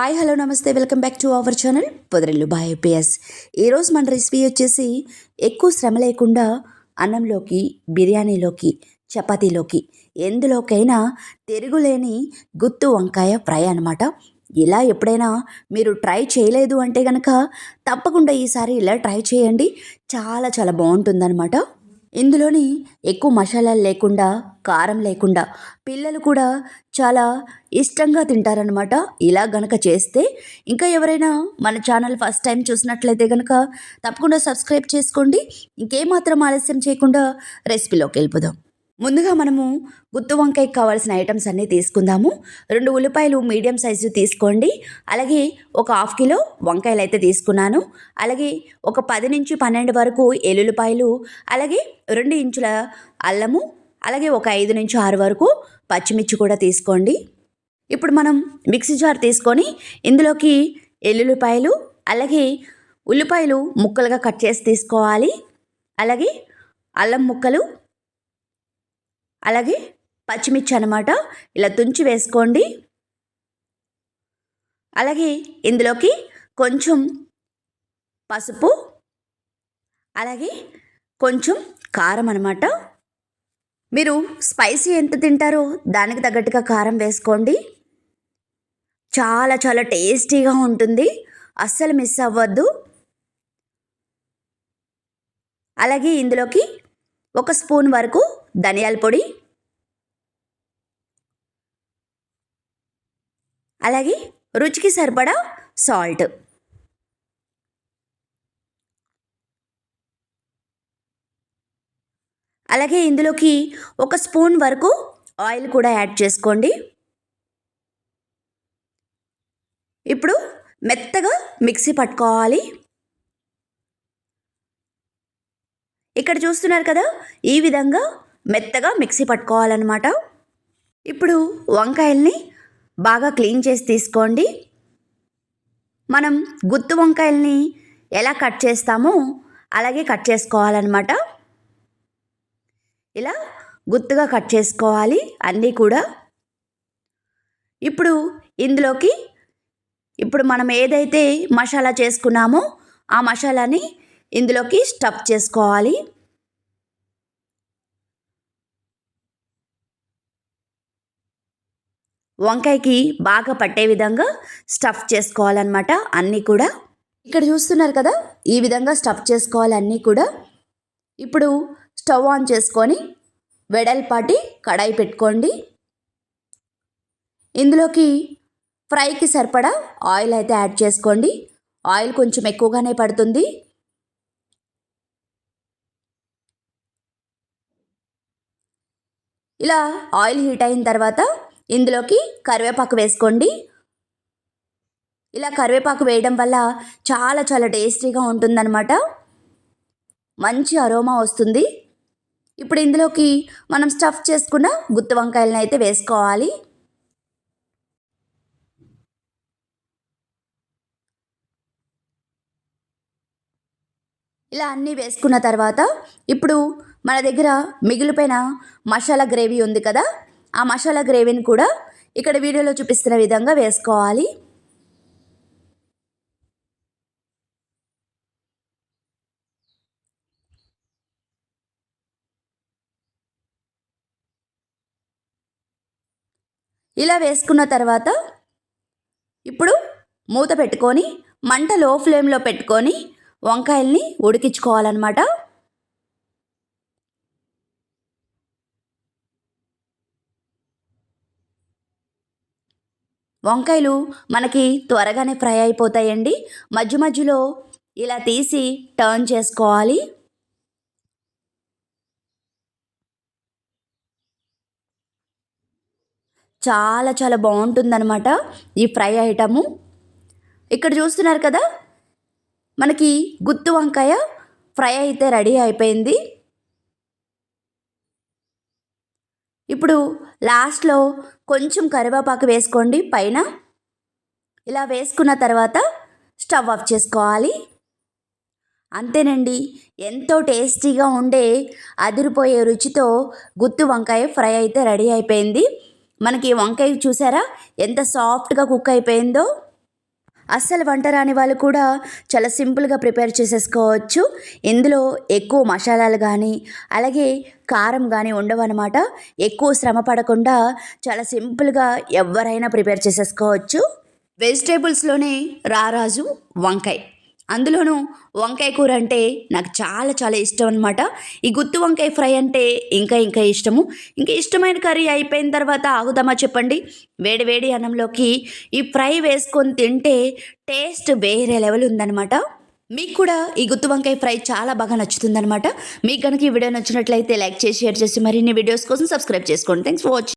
Hi hello namaste welcome back to our channel Podarillu by IPS. ఈరోజు మన recipe వచ్చేసి ఎక్కువ శ్రమ లేకుండా అన్నంలోకి బిర్యానీలోకి చపాతీలోకి ఎందులోకైనా తిరుగులేని గుత్తు వంకాయ ఫ్రై అనమాట ఇలా ఎప్పుడైనా మీరు ట్రై చేయలేదు అంటే కనుక తప్పకుండా ఈసారి ఇలా ట్రై చేయండి. చాలా చాలా బాగుంటుందన్నమాట. ఇందులోని ఎక్కువ మసాలాలు లేకుండా కారం లేకుండా పిల్లలు కూడా చాలా ఇష్టంగా తింటారనమాట ఇలా గనక చేస్తే ఇంకా ఎవరైనా మన ఛానల్ ఫస్ట్ టైం చూసినట్లయితే కనుక తప్పకుండా సబ్స్క్రైబ్ చేసుకోండి. ఇంకేమాత్రం ఆలస్యం చేయకుండా రెసిపీలోకి వెళ్ళిపోదాం. ముందుగా మనము గుత్తు వంకాయకి కావాల్సిన ఐటమ్స్ అన్నీ తీసుకుందాము. రెండు ఉల్లిపాయలు మీడియం సైజు తీసుకోండి. అలాగే ఒక హాఫ్ కిలో వంకాయలు అయితే తీసుకున్నాను. అలాగే ఒక పది నుంచి పన్నెండు వరకు ఎల్లుల్లిపాయలు అలాగే రెండు ఇంచుల అల్లము అలాగే ఒక ఐదు నుంచి ఆరు వరకు పచ్చిమిర్చి కూడా తీసుకోండి. ఇప్పుడు మనం మిక్సీ జార్ తీసుకొని ఇందులోకి ఎల్లుల్లిపాయలు అలాగే ఉల్లిపాయలు ముక్కలుగా కట్ చేసి తీసుకోవాలి. అలాగే అల్లం ముక్కలు అలాగే పచ్చిమిర్చి అనమాట ఇలా తుంచి వేసుకోండి. అలాగే ఇందులోకి కొంచెం పసుపు అలాగే కొంచెం కారం అనమాట మీరు స్పైసీ ఎంత తింటారో దానికి తగ్గట్టుగా కారం వేసుకోండి. చాలా చాలా టేస్టీగా ఉంటుంది. అస్సలు మిస్ అవ్వద్దు. అలాగే ఇందులోకి ఒక స్పూన్ వరకు ధనియాల పొడి. అలాగే రుచికి సరిపడా సాల్ట్. అలాగే ఇందులోకి ఒక స్పూన్ వరకు ఆయిల్ కూడా యాడ్ చేసుకోండి. ఇప్పుడు మెత్తగా మిక్సీ పట్టుకోవాలి. ఇక్కడ చూస్తున్నారు కదా ఈ విధంగా మెత్తగా మిక్సీ పట్టుకోవాలన్నమాట. ఇప్పుడు వంకాయల్ని బాగా క్లీన్ చేసి తీసుకోండి. మనం గుత్తు వంకాయల్ని ఎలా కట్ చేస్తామో అలాగే కట్ చేసుకోవాలన్నమాట. ఇలా గుత్తుగా కట్ చేసుకోవాలి అన్నీ కూడా. ఇప్పుడు ఇందులోకి ఇప్పుడు మనం ఏదైతే మసాలా చేసుకున్నామో ఆ మసాలాని ఇందులోకి స్టఫ్ చేసుకోవాలి. వంకాయకి బాగా పట్టే విధంగా స్టఫ్ చేసుకోవాలన్నమాట అన్నీ కూడా. ఇక్కడ చూస్తున్నారు కదా ఈ విధంగా స్టఫ్ చేసుకోవాలి అన్నీ కూడా. ఇప్పుడు స్టవ్ ఆన్ చేసుకొని వెడల్పాటి కడాయి పెట్టుకోండి. ఇందులోకి ఫ్రైకి సరిపడా ఆయిల్ అయితే యాడ్ చేసుకోండి. ఆయిల్ కొంచెం ఎక్కువగానే పడుతుంది. ఇలా ఆయిల్ హీట్ అయిన తర్వాత ఇందులోకి కరివేపాకు వేసుకోండి. ఇలా కరివేపాకు వేయడం వల్ల చాలా చాలా టేస్టీగా ఉంటుందన్నమాట. మంచి అరోమా వస్తుంది. ఇప్పుడు ఇందులోకి మనం స్టఫ్ చేసుకున్న గుత్తి వంకాయలను అయితే వేసుకోవాలి. ఇలా అన్నీ వేసుకున్న తర్వాత ఇప్పుడు మన దగ్గర మిగిలిపోయిన మసాలా గ్రేవీ ఉంది కదా ఆ మసాలా గ్రేవీని కూడా ఇక్కడ వీడియోలో చూపిస్తున్న విధంగా వేసుకోవాలి. ఇలా వేసుకున్న తర్వాత ఇప్పుడు మూత పెట్టుకొని మంట లో ఫ్లేమ్లో పెట్టుకొని వంకాయల్ని ఉడికించుకోవాలన్నమాట. వంకాయలు మనకి త్వరగానే ఫ్రై అయిపోతాయండి. మధ్య మధ్యలో ఇలా తీసి టర్న్ చేసుకోవాలి. చాలా చాలా బాగుంటుందన్నమాట ఈ ఫ్రై ఐటము. ఇక్కడ చూస్తున్నారు కదా మనకి గుత్తు వంకాయ ఫ్రై అయితే రెడీ అయిపోయింది. ఇప్పుడు లాస్ట్లో కొంచెం కరివేపాకు వేసుకోండి. పైన ఇలా వేసుకున్న తర్వాత స్టవ్ ఆఫ్ చేసుకోవాలి. అంతేనండి ఎంతో టేస్టీగా ఉండే అదిరిపోయే రుచితో గుత్తి వంకాయ ఫ్రై అయితే రెడీ అయిపోయింది. మనకి వంకాయ చూసారా? ఎంత సాఫ్ట్గా కుక్ అయిపోయిందో. అస్సలు వంట రాని వాళ్ళు కూడా చాలా సింపుల్గా ప్రిపేర్ చేసేసుకోవచ్చు. ఇందులో ఎక్కువ మసాలాలు కానీ అలాగే కారం కానీ ఉండవన్నమాట ఎక్కువ శ్రమ పడకుండా చాలా సింపుల్గా ఎవరైనా ప్రిపేర్ చేసేసుకోవచ్చు. వెజిటేబుల్స్లోనే రారాజు వంకాయ. అందులోనూ వంకాయ కూర అంటే నాకు చాలా చాలా ఇష్టం అనమాట ఈ గుత్తి వంకాయ ఫ్రై అంటే ఇంకా ఇంకా ఇష్టము. ఇంకా ఇష్టమైన కర్రీ అయిపోయిన తర్వాత ఆగుదామా చెప్పండి? వేడి వేడి అన్నంలోకి ఈ ఫ్రై వేసుకొని తింటే టేస్ట్ వేరే లెవెల్ ఉందన్నమాట. మీకు కూడా ఈ గుత్తి వంకాయ ఫ్రై చాలా బాగా నచ్చుతుందన్నమాట. మీకు కనుక ఈ వీడియో నచ్చినట్లయితే లైక్ చేసి షేర్ చేసి మరిన్ని వీడియోస్ కోసం సబ్స్క్రైబ్ చేసుకోండి. Thanks for watching